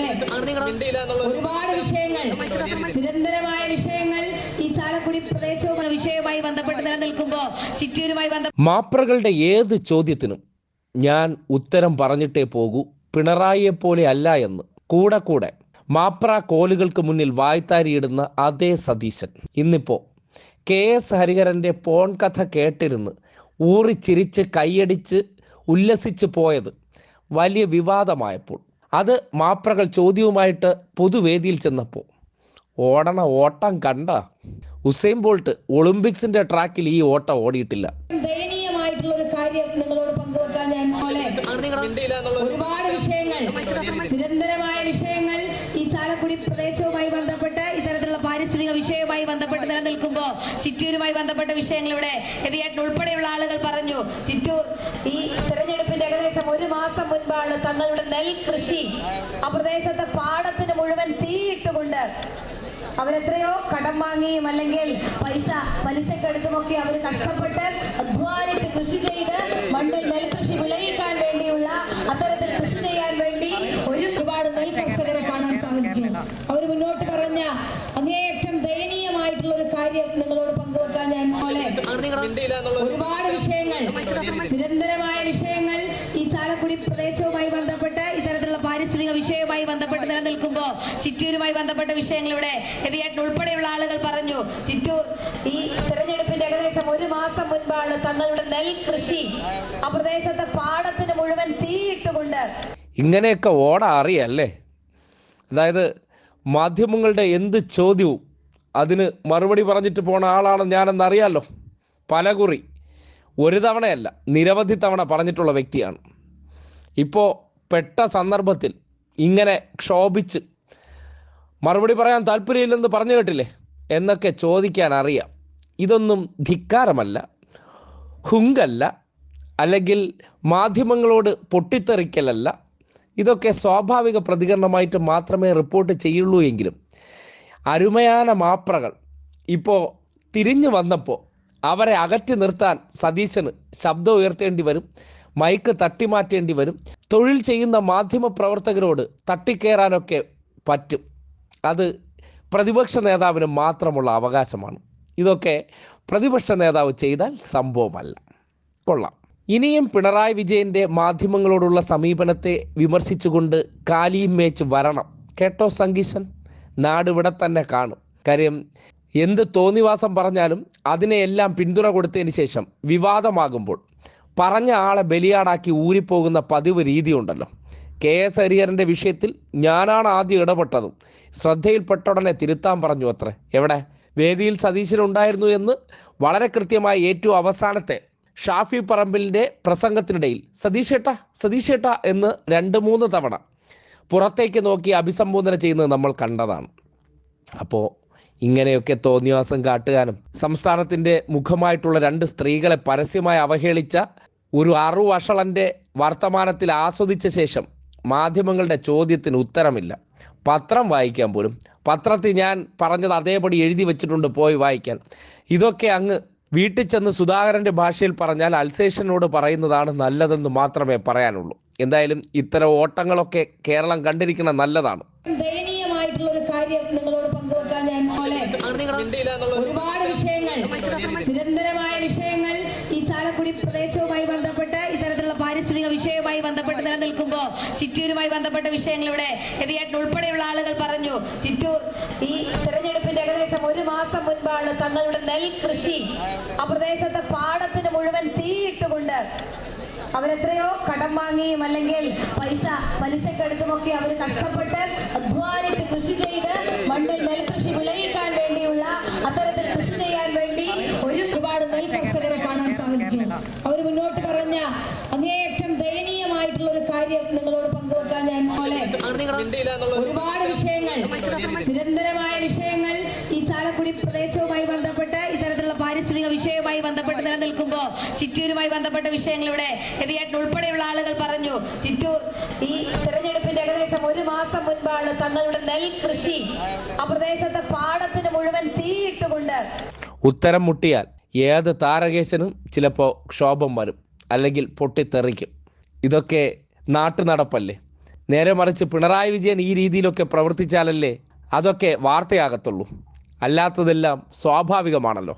പോലെ ഒരുപാട് വിഷയങ്ങൾ നിരന്തരമായ വിഷയങ്ങൾ ഈ ചാലക്കുടി പ്രദേശവുമായി വിഷയവുമായി ബന്ധപ്പെട്ട് നിലനിൽക്കുമ്പോൾ ചിറ്റൂരുമായി ബന്ധ മാപ്രകളുടെ ഏത് ചോദ്യത്തിനും ഞാൻ ഉത്തരം പറഞ്ഞിട്ടേ പോകൂ പിണറായിയെ പോലെ അല്ല എന്ന്. കൂടെ കൂടെ മാപ്ര കോലുകൾക്ക് മുന്നിൽ വായ്ത്താരിയിടുന്ന അതേ സതീശൻ. ഇന്നിപ്പോ കെ എസ് ഹരിഹരന്റെ പോൺ കഥ കേട്ടിരുന്ന് ഊറിച്ചിരിച്ച് കൈയടിച്ച് ഉല്ലസിച്ച് പോയത് വലിയ വിവാദമായപ്പോൾ. അത് മാപ്രകൾ ചോദ്യവുമായിട്ട് പൊതുവേദിയിൽ ചെന്നപ്പോൾ ഓടണ ഓട്ടം കണ്ട ഉസൈൻ ബോൾട്ട് ഒളിമ്പിക്സിന്റെ ട്രാക്കിൽ ഈ ഓട്ടം ഓടിയിട്ടില്ല. ദയനീയമായിട്ടുള്ള ഒരു കാര്യം നിങ്ങളോട് പങ്കുവെക്കാൻ ഞാൻ ഒരുപാട് വിഷയങ്ങൾ നിരന്തരമായ വിഷയങ്ങൾ ഈ ചാലക്കുടി പ്രദേശവുമായി ബന്ധപ്പെട്ട് ഇത്തരത്തിലുള്ള പാരിസ്ഥിതിക വിഷയവുമായി ബന്ധപ്പെട്ട് നിലനിൽക്കുമ്പോൾ ചിറ്റൂരുമായി ബന്ധപ്പെട്ട വിഷയങ്ങൾ ഇവിടെ ഹെവിയായിട്ട് ഉൾപ്പെടെയുള്ള ആളുകൾ പറഞ്ഞു ചിറ്റൂർ ഈ തെരഞ്ഞെടുപ്പിന്റെ ഏകദേശം ഒരു മാസം മുൻപാണ് തങ്ങളുടെ നെൽകൃഷി ആ പ്രദേശത്തെ പാടത്തിന് മുഴുവൻ തീയിട്ടുകൊണ്ട് അവരെത്രയോ കടം വാങ്ങിയും അല്ലെങ്കിൽ പൈസ പലിശക്കെടുത്തുമൊക്കെ അവർ കഷ്ടപ്പെട്ട് അധ്വാനിച്ച് കൃഷി ചെയ്ത് മണ്ണിൽ നെൽകൃഷി വിളയിക്കാൻ വേണ്ടിയുള്ള അത്തരത്തിൽ കൃഷി ചെയ്യാൻ വേണ്ടി ഒരുപാട് നെൽകർഷകരെ കാണാൻ സാധിച്ചു അവർ മുന്നോട്ട് പറഞ്ഞ അങ്ങേയറ്റം ദയനീയമായിട്ടുള്ള ഒരു കാര്യം നിങ്ങളോട് പങ്കുവെക്കാൻ ഞാൻ പോലെ. ഒരുപാട് വിഷയങ്ങൾ നിരന്തരമായ വിഷയങ്ങൾ ചാലക്കുടി പ്രദേശവുമായി ബന്ധപ്പെട്ട് ഇത്തരത്തിലുള്ള പാരിസ്ഥിതിക വിഷയവുമായി ബന്ധപ്പെട്ട് നിലനിൽക്കുമ്പോൾ ചിറ്റൂരുമായി ബന്ധപ്പെട്ട വിഷയങ്ങൾ ഇവിടെ ഹെവിയായിട്ട് ഉൾപ്പെടെയുള്ള ആളുകൾ പറഞ്ഞു. ചിറ്റൂർ ഈ തെരഞ്ഞെടുപ്പിന്റെ ഏകദേശം ഒരു മാസം മുൻപാണ് തങ്ങളുടെ നെൽകൃഷി ആ പ്രദേശത്തെ പാടത്തിന് മുഴുവൻ തീയിട്ടുകൊണ്ട് ഇങ്ങനെയൊക്കെ ഓട അറിയല്ലേ? അതായത് മാധ്യമങ്ങളുടെ എന്ത് ചോദ്യവും അതിന് മറുപടി പറഞ്ഞിട്ട് പോണ ആളാണ് ഞാനെന്നറിയാലോ. പലകുറി. ഒരു തവണയല്ല നിരവധി തവണ പറഞ്ഞിട്ടുള്ള വ്യക്തിയാണ്. ഇപ്പോൾ പെട്ട സന്ദർഭത്തിൽ ഇങ്ങനെ ക്ഷോഭിച്ച് മറുപടി പറയാൻ താല്പര്യമില്ലെന്ന് പറഞ്ഞു കേട്ടില്ലേ? എന്നൊക്കെ ചോദിക്കാൻ അറിയാം. ഇതൊന്നും ധിക്കാരമല്ല ഹുങ്കല്ല അല്ലെങ്കിൽ മാധ്യമങ്ങളോട് പൊട്ടിത്തെറിക്കലല്ല. ഇതൊക്കെ സ്വാഭാവിക പ്രതികരണമായിട്ട് മാത്രമേ റിപ്പോർട്ട് ചെയ്യുള്ളൂ എങ്കിലും അരുമയാന മാപ്രകൾ ഇപ്പോൾ തിരിഞ്ഞു വന്നപ്പോൾ അവരെ അകറ്റി നിർത്താൻ സതീശന് ശബ്ദം ഉയർത്തേണ്ടി വരും മൈക്ക് തട്ടിമാറ്റേണ്ടി വരും. തൊഴിൽ ചെയ്യുന്ന മാധ്യമ പ്രവർത്തകരോട് തട്ടിക്കയറാനൊക്കെ പറ്റും. അത് പ്രതിപക്ഷ നേതാവിന് മാത്രമുള്ള അവകാശമാണ്. ഇതൊക്കെ പ്രതിപക്ഷ നേതാവ് ചെയ്താൽ സംഭവമല്ല. കൊള്ളാം. ഇനിയും പിണറായി വിജയന്റെ മാധ്യമങ്ങളോടുള്ള സമീപനത്തെ വിമർശിച്ചുകൊണ്ട് കാലിയും മേച്ച് വരണം. കേട്ടോ സംഗീശൻ? നാടിവിടെ തന്നെ കാണും. കാര്യം എന്ത് തോന്നിവാസം പറഞ്ഞാലും അതിനെയെല്ലാം പിന്തുണ കൊടുത്തതിന് ശേഷം വിവാദമാകുമ്പോൾ പറഞ്ഞ ആളെ ബലിയാടാക്കി ഊരിപ്പോകുന്ന പതിവ് രീതിയുണ്ടല്ലോ. കെ എസ് ഹരിഹരന്റെ വിഷയത്തിൽ ഞാനാണ് ആദ്യം ഇടപെട്ടതും. ശ്രദ്ധയിൽപ്പെട്ട ഉടനെ തിരുത്താൻ പറഞ്ഞു അത്രേ. എവിടെ? വേദിയിൽ സതീശനുണ്ടായിരുന്നു എന്ന് വളരെ കൃത്യമായി ഏറ്റവും അവസാനത്തെ ഷാഫി പറമ്പിലിന്റെ പ്രസംഗത്തിനിടയിൽ സതീഷേട്ട സതീഷേട്ട എന്ന് രണ്ട് മൂന്ന് തവണ പുറത്തേക്ക് നോക്കി അഭിസംബോധന ചെയ്യുന്നത് നമ്മൾ കണ്ടതാണ്. അപ്പോൾ ഇങ്ങനെയൊക്കെ തോന്നിവാസം കാട്ടുകാനും സംസ്ഥാനത്തിന്റെ മുഖമായിട്ടുള്ള രണ്ട് സ്ത്രീകളെ പരസ്യമായി അവഹേളിച്ച ഒരു അറു വഷളന്റെ വർത്തമാനത്തിൽ ആസ്വദിച്ച ശേഷം മാധ്യമങ്ങളുടെ ചോദ്യത്തിന് ഉത്തരമില്ല. പത്രം വായിക്കാൻ പോലും പത്രത്തിൽ ഞാൻ പറഞ്ഞത് അതേപടി എഴുതി വെച്ചിട്ടുണ്ട് പോയി വായിക്കാൻ. ഇതൊക്കെ അങ്ങ് വീട്ടിൽ ചെന്ന് സുധാകരന്റെ ഭാഷയിൽ പറഞ്ഞാൽ അൽസേഷനോട് പറയുന്നതാണ് നല്ലതെന്ന് മാത്രമേ പറയാനുള്ളൂ. എന്തായാലും ഇത്തരം ഓട്ടങ്ങളൊക്കെ കേരളം കണ്ടിരിക്കണം നല്ലതാണ്. ഒരുപാട് വിഷയങ്ങൾ നിരന്തരമായ വിഷയങ്ങൾ ഈ ചാലക്കുടി പ്രദേശവുമായി ബന്ധപ്പെട്ട് ഇത്തരത്തിലുള്ള പാരിസ്ഥിതിക വിഷയവുമായി ബന്ധപ്പെട്ട് നിലനിൽക്കുമ്പോൾ ചിറ്റൂരുമായി ബന്ധപ്പെട്ട വിഷയങ്ങൾ ഇവിടെ ഹെവിയായിട്ട് ഉൾപ്പെടെയുള്ള ആളുകൾ പറഞ്ഞു. ചിറ്റൂർ ഈ തെരഞ്ഞെടുപ്പിന്റെ ഏകദേശം ഒരു മാസം മുൻപാണ് തങ്ങളുടെ നെൽകൃഷി ആ പ്രദേശത്തെ പാടത്തിന് മുഴുവൻ തീയിട്ടുകൊണ്ട് അവരെത്രയോ കടം വാങ്ങിയും അല്ലെങ്കിൽ പൈസ പലിശക്കെടുത്തുമൊക്കെ അവർ കഷ്ടപ്പെട്ട് അധ്വാനിച്ച് കൃഷി ചെയ്ത് മണ്ണിൽ നെൽകൃഷി വിളയിക്കാൻ വേണ്ടിയുള്ള അത്തരത്തിൽ കൃഷി ചെയ്യാൻ വേണ്ടി ഒരുപാട് നെൽ കർഷകരെ കാണാൻ സാധിച്ചു അവർ മുന്നോട്ട് പറഞ്ഞ അങ്ങേയറ്റം ഒരു കാര്യം നിങ്ങളോട് പങ്കുവെക്കാൻ ഞാൻ പോലെ ഒരുപാട് വിഷയങ്ങൾ നിരന്തരമായ വിഷയങ്ങൾ ഈ ചാലക്കുടി പ്രദേശവുമായി ബന്ധപ്പെട്ട് ഇത്തരത്തിലുള്ള പാരിസ്ഥിതിക വിഷയവുമായി ബന്ധപ്പെട്ട് നിലനിൽക്കുമ്പോൾ ചിറ്റൂരുമായി ബന്ധപ്പെട്ട വിഷയങ്ങൾ ഇവിടെ ഹെവിയായിട്ട് ഉൾപ്പെടെയുള്ള ആളുകൾ പറഞ്ഞു ചിറ്റൂർ ഈ തെരഞ്ഞെടുപ്പിന്റെ ഏകദേശം ഒരു മാസം മുൻപാണ് തങ്ങളുടെ നെൽകൃഷി ആ പ്രദേശത്തെ പാടത്തിന് മുഴുവൻ തീയിട്ടുകൊണ്ട് ഉത്തരം മുട്ടിയാൽ ഏത് താരകേശനും ചിലപ്പോൾ ക്ഷോഭം വരും അല്ലെങ്കിൽ പൊട്ടിത്തെറിക്കും. ഇതൊക്കെ നാട്ടു നടപ്പല്ലേ നേരെ മറിച്ച് പിണറായി വിജയൻ ഈ രീതിയിലൊക്കെ പ്രവർത്തിച്ചാലല്ലേ അതൊക്കെ വാർത്തയാകത്തുള്ളൂ. അല്ലാത്തതെല്ലാം സ്വാഭാവികമാണല്ലോ.